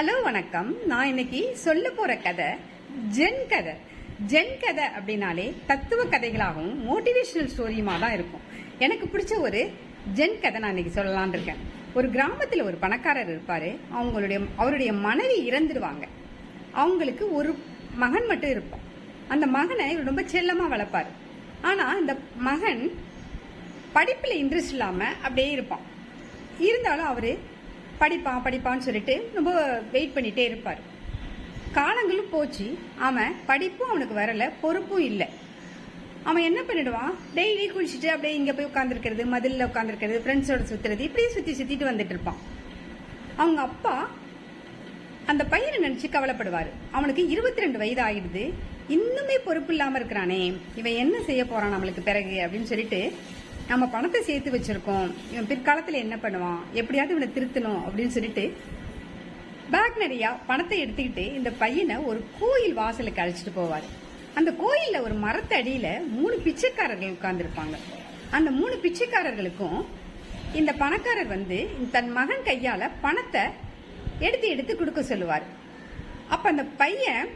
Hello வணக்கம். நான் இன்னைக்கு சொல்ல போற கதை ஜென் கதை. ஜென் கதை அப்படின்னாலே தத்துவ கதைகளாகவும் மோட்டிவேஷனல் ஸ்டோரியுமா தான் இருக்கும். எனக்கு பிடிச்ச ஒரு ஜென் கதை நான் இன்னைக்கு சொல்லலான் இருக்கேன். ஒரு கிராமத்தில் ஒரு பணக்காரர் இருப்பாரு. அவங்களுடைய அவருடைய மனைவி இறந்துடுவாங்க அவங்களுக்கு ஒரு மகன் மட்டும் இருப்பான். அந்த மகனை இவர் ரொம்ப செல்லமா வளர்ப்பாரு. ஆனா இந்த மகன் படிப்பில் இன்ட்ரெஸ்ட் இல்லாம அப்படியே இருப்பான். இருந்தாலும் அவரு படிப்பான் படிப்பான்னு சொல்லிட்டு ரொம்ப வெயிட் பண்ணிட்டே இருப்பார். காலங்களும் போச்சு. அவன் படிப்பும் அவனுக்கு வரல பொறுப்பும் இல்லை. அவன் என்ன பண்ணிடுவான்? டெய்லி குளிச்சுட்டு அப்படியே இங்க போய் உட்காந்துருக்கிறது மதிலில் உட்காந்துருக்கிறது ஃப்ரெண்ட்ஸோட சுத்துறது இப்படியே சுத்தி சுத்திட்டு வந்துட்டு இருப்பான். அவங்க அப்பா அந்த பையனை நினைச்சு கவலைப்படுவாரு. அவனுக்கு இருபத்தி ரெண்டு வயது ஆயிடுது. இன்னுமே பொறுப்பு இல்லாம இருக்கிறானே. இவன் என்ன செய்ய போறான் நம்மளுக்கு பிறகு அப்படின்னு சொல்லிட்டு நம்ம பணத்தை சேர்த்து வச்சிருக்கோம். இவன் பிற்காலத்தில் என்ன பண்ணுவான்? எப்படியாவது இவனை திருத்தணும் அப்படின்னு சொல்லிட்டு பேக் நிறையா பணத்தை எடுத்துக்கிட்டு இந்த பையனை ஒரு கோயில் வாசலுக்கு அழைச்சிட்டு போவார். அந்த கோயிலில் ஒரு மரத்தடியில் மூணு பிச்சைக்காரர்கள் உட்கார்ந்துருப்பாங்க. அந்த மூணு பிச்சைக்காரர்களுக்கும் இந்த பணக்காரர் வந்து தன் மகன் கையால் பணத்தை எடுத்து எடுத்து கொடுக்க சொல்லுவார். அப்போ அந்த பையன்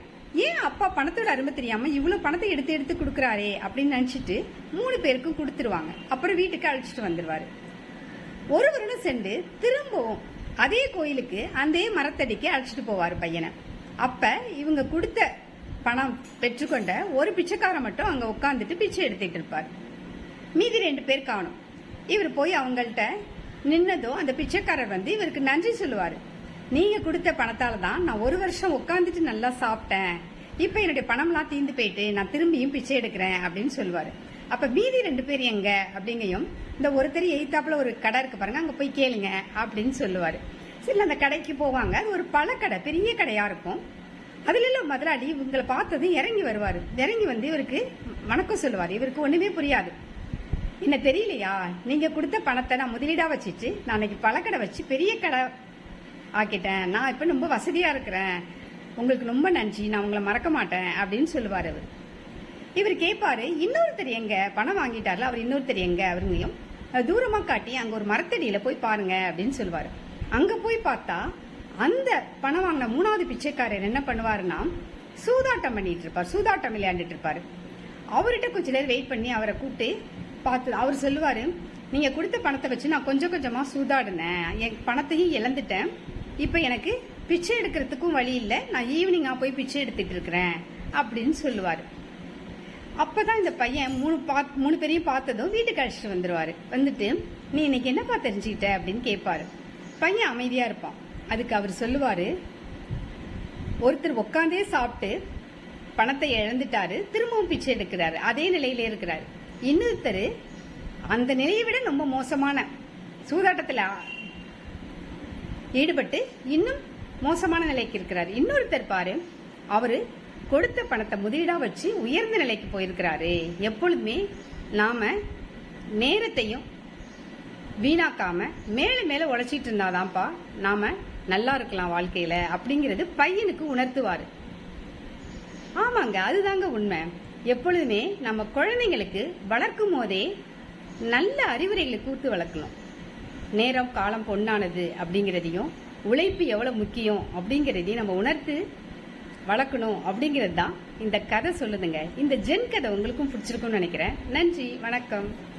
ஏன் அப்பா பணத்தோட அருமை தெரியாமல் இவ்வளோ பணத்தை எடுத்து எடுத்து கொடுக்குறாரே அப்படின்னு நினச்சிட்டு மூணு பேருக்கும் கொடுத்துருவாங்க. அப்புறம் வீட்டுக்கு அழைச்சிட்டு வந்துடுவார் ஒரு வருடம் சென்று திரும்பவும் அதே கோயிலுக்கு அந்த மரத்தடிக்கு அழைச்சிட்டு போவார் பையனை. அப்போ இவங்க கொடுத்த பணம் பெற்றுக்கொண்ட ஒரு பிச்சைக்காரன் மட்டும் அங்கே உட்காந்துட்டு பிச்சை எடுத்துகிட்டு இருப்பார். மீதி ரெண்டு பேர் காணும். இவர் போய் அவங்கள்ட்ட நின்னதும் அந்த பிச்சைக்காரர் வந்து இவருக்கு நன்றி சொல்லுவார். நீங்க கொடுத்த பணத்தால தான் நான் ஒரு வருஷம் உட்காந்துட்டு நல்லா சாப்பிட்டேன். இப்ப என்னுடைய பணம்லாம் தீந்து போயிட்டு நான் திரும்பியும் பிச்சை எடுக்கிறேன் அப்படின்னு சொல்லுவாரு. அப்ப மீதி ரெண்டு பேர் எங்க அப்படிங்கையும் இந்த ஒருத்தர் எய்த்தாப்புல ஒரு கடை இருக்கு பாருங்க அங்க போய் கேளுங்க அப்படின்னு சொல்லுவாரு. சரி அந்த கடைக்கு போவாங்க. அது ஒரு பழக்கடை பெரிய கடையா இருக்கும். அதுல முதலாளி இவங்களை பார்த்ததும் இறங்கி வருவாரு. இறங்கி வந்து இவருக்கு வணக்கம் சொல்லுவாரு. இவருக்கு ஒண்ணுமே புரியாது. என்ன தெரியலையா? நீங்க கொடுத்த பணத்தை நான் முதலீடா வச்சுட்டு நான் அன்னைக்கு பழக்கடை வச்சு பெரிய கடை ஆக்கிட்டேன். நான் இப்போ ரொம்ப வசதியாக இருக்கிறேன். உங்களுக்கு ரொம்ப நன்றி. நான் உங்களை மறக்க மாட்டேன் அப்படின்னு சொல்லுவார் அவர். இவர் கேட்பார் இன்னொருத்தர் எங்க? பணம் வாங்கிட்டார்ல அவர் இன்னொருத்தர் எங்க? அவருங்களையும் தூரமாக காட்டி அங்கே ஒரு மரத்தடியில் போய் பாருங்க அப்படின்னு சொல்லுவார். அங்கே போய் பார்த்தா அந்த பணம் வாங்கின மூணாவது பிச்சைக்காரர் என்ன பண்ணுவாருன்னா சூதாட்டம் பண்ணிட்டு இருப்பார். சூதாட்டம் விளையாண்டுட்டு இருப்பாரு. அவர்கிட்ட கொஞ்ச நேரம் வெயிட் பண்ணி அவரை கூப்பிட்டு பார்த்து அவர் சொல்லுவார் நீங்கள் கொடுத்த பணத்தை வச்சு நான் கொஞ்சம் கொஞ்சமாக சூதாடினேன். என் பணத்தையும் இழந்துட்டேன். இப்போ எனக்கு பிச்சை எடுக்கிறதுக்கும் வழி இல்லை. நான் ஈவினிங்காக போய் பிச்சை எடுத்துகிட்டு இருக்கிறேன் அப்படின்னு சொல்லுவார். அப்போ தான் இந்த பையன் மூணு பாத் மூணு பேரையும் பார்த்ததும் வீட்டுக்கு அழைச்சிட்டு வந்துடுவார் வந்துட்டு நீ இன்னைக்கு என்னப்பா தெரிஞ்சுக்கிட்ட? அப்படின்னு கேட்பாரு. பையன் அமைதியாக இருப்பான். அதுக்கு அவர் சொல்லுவார் ஒருத்தர் உட்காந்தே சாப்பிட்டு பணத்தை இழந்துட்டாரு திரும்பவும் பிச்சை எடுக்கிறாரு. அதே நிலையில இருக்கிறாரு. இன்னொருத்தர் அந்த நிலையை விட ரொம்ப மோசமான சூதாட்டத்தில் ஈடுபட்டு இன்னும் மோசமான நிலைக்கு இருக்கிறார். இன்னொருத்தர் பாரு அவரு கொடுத்த பணத்தை முதலீடா வச்சு உயர்ந்த நிலைக்கு போயிருக்கிறாரு. எப்பொழுதுமே நாம நேரத்தையும் வீணாக்காம மேல மேல உழைச்சிட்டு இருந்தாதான்ப்பா நாம நல்லா இருக்கலாம் வாழ்க்கையில அப்படிங்கிறது பையனுக்கு உணர்த்துவாரு. ஆமாங்க அதுதாங்க உண்மை. எப்பொழுதுமே நம்ம குழந்தைங்களுக்கு வளர்க்கும் போதே நல்ல அறிவுரைகளை கூத்து வளர்க்கணும். நேரம் காலம் பொன்னானது அப்படிங்கிறதையும் உழைப்பு எவ்வளோ முக்கியம் அப்படிங்கிறதையும் நம்ம உணர்த்து வளர்க்கணும் அப்படிங்கிறது தான் இந்த கதை சொல்லுதுங்க. இந்த ஜென் கதை உங்களுக்கும் பிடிச்சிருக்கும்னு நினைக்கிறேன். நன்றி வணக்கம்.